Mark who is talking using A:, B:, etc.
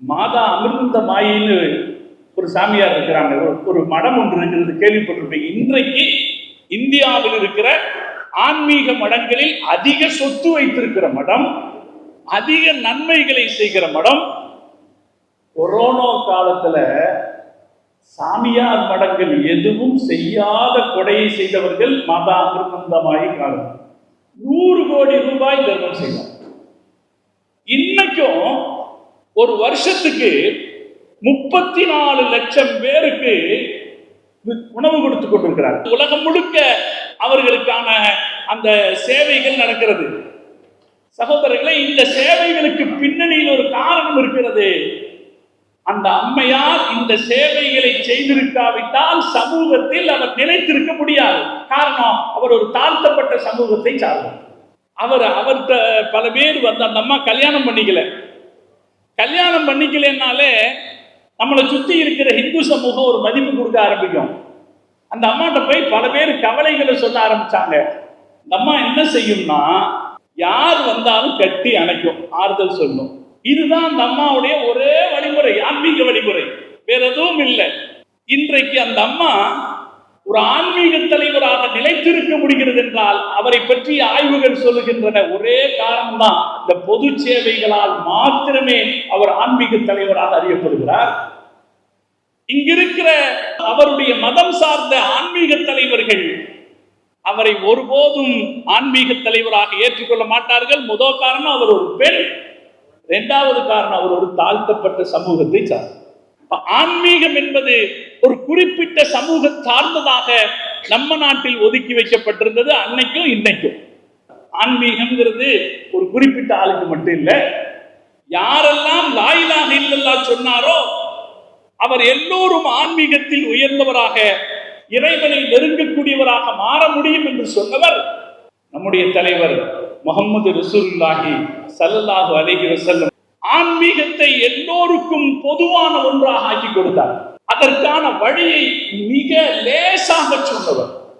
A: மாதா அமிர்ந்த மாயின்னு ஒரு சாமியார் இருக்கிறாங்க. ஒரு- மடம் ஒன்று இருக்கிறது கேள்விப்பட்டிருப்பீங்க. இன்றைக்கு இந்தியாவில் இருக்கிற ஆன்மீக மடங்களில் அதிக சொத்து வைத்திருக்கிற மடம் அதிக நன்மைகளை செய்கிற மடம் கொரோனா காலத்துல சாமியார் மடங்கள் எதுவும் செய்யாத கொடையை செய்தவர்கள் மாதா அமிர்தமாயி காலம். நூறு கோடி ரூபாய் தர்மம் செய்தார். இன்னும் ஒரு வருஷத்துக்கு முப்பத்தி நாலு லட்சம் பேருக்கு உணவு கொடுத்து கொண்டிருக்கிறார். உலகம் முழுக்க அவர்களுக்கான அந்த சேவைகள் நடக்கிறது. சகோதரர்களே இந்த சேவைகளுக்கு பின்னணியில் ஒரு காரணம் இருக்கிறது. அந்த அம்மையார் இந்த சேவைகளை செய்திருக்காவிட்டால் சமூகத்தில் அவர் நிலைத்திருக்க முடியாது. காரணம் அவர் ஒரு தாழ்த்தப்பட்ட சமூகத்தை சார்ந்தவர். அவர் அவர்கிட்ட பல பேர் வந்து அந்த அம்மா கல்யாணம் பண்ணிக்கல. கல்யாணம் பண்ணிக்கலன்னாலே நம்மளை சுத்தி இருக்கிற ஹிந்து சமூகம் ஒரு மதிப்பு கொடுக்க ஆரம்பிக்கும். அந்த அம்மாட்ட போய் பல பேர் கவலைகளை சொல்ல ஆரம்பிச்சாங்க. இந்த அம்மா என்ன செய்யும்னா யார் வந்தாலும் கட்டி அணைக்கும் ஆறுதல் சொல்லும். இதுதான் அந்த அம்மாவுடைய ஒரே வழிமுறை ஆன்மீக வழிமுறை. வேற எதுவும் இல்லை. இன்றைக்கு அந்த அம்மா ஒரு ஆன்மீக தலைவராக நிலைத்திருக்க முடிகிறது என்றால் அவரை பற்றிய ஆய்வுகள் சொல்லுகின்றன. ஒரே காரணம் தான் இந்த பொது சேவைகளால் மாத்திரமே அவர் ஆன்மீக தலைவராக அறியப்படுகிறார். இங்கிருக்கிற அவருடைய மதம் சார்ந்த ஆன்மீக தலைவர்கள் அவரை ஒருபோதும் ஆன்மீக தலைவராக ஏற்றுக்கொள்ள மாட்டார்கள். முதல் காரணம் அவர் ஒரு பெண். இரண்டாவது காரணம் அவர் ஒரு தாழ்த்தப்பட்ட சமூகத்தை சார் ஆன்மீகம் என்பது ஒரு குறிப்பிட்ட சமூக சார்ந்ததாக நம்ம நாட்டில் ஒதுக்கி வைக்கப்பட்டிருந்தது அன்னைக்கும் இன்னைக்கும். ஆன்மீகம்ங்கிறது ஒரு குறிப்பிட்ட ஆளுக்கு மட்டும் இல்லை. யாரெல்லாம் லாயிலாக இல்லல்லா சொன்னாரோ அவர் எல்லோரும் ஆன்மீகத்தில் உயர்ந்தவராக இறைவனை நெருங்கக்கூடியவராக மாற முடியும் என்று சொன்னவர் நம்முடைய தலைவர் முகமது ரசூல்லாஹி சல்லாஹு அலைஹி வசல்லம் ஆன்மீகத்தை எல்லோருக்கும் பொதுவான ஒன்றாக ஆக்கி கொடுத்தார். அதற்கான வழியை மிக லேசாக சொன்னவர்.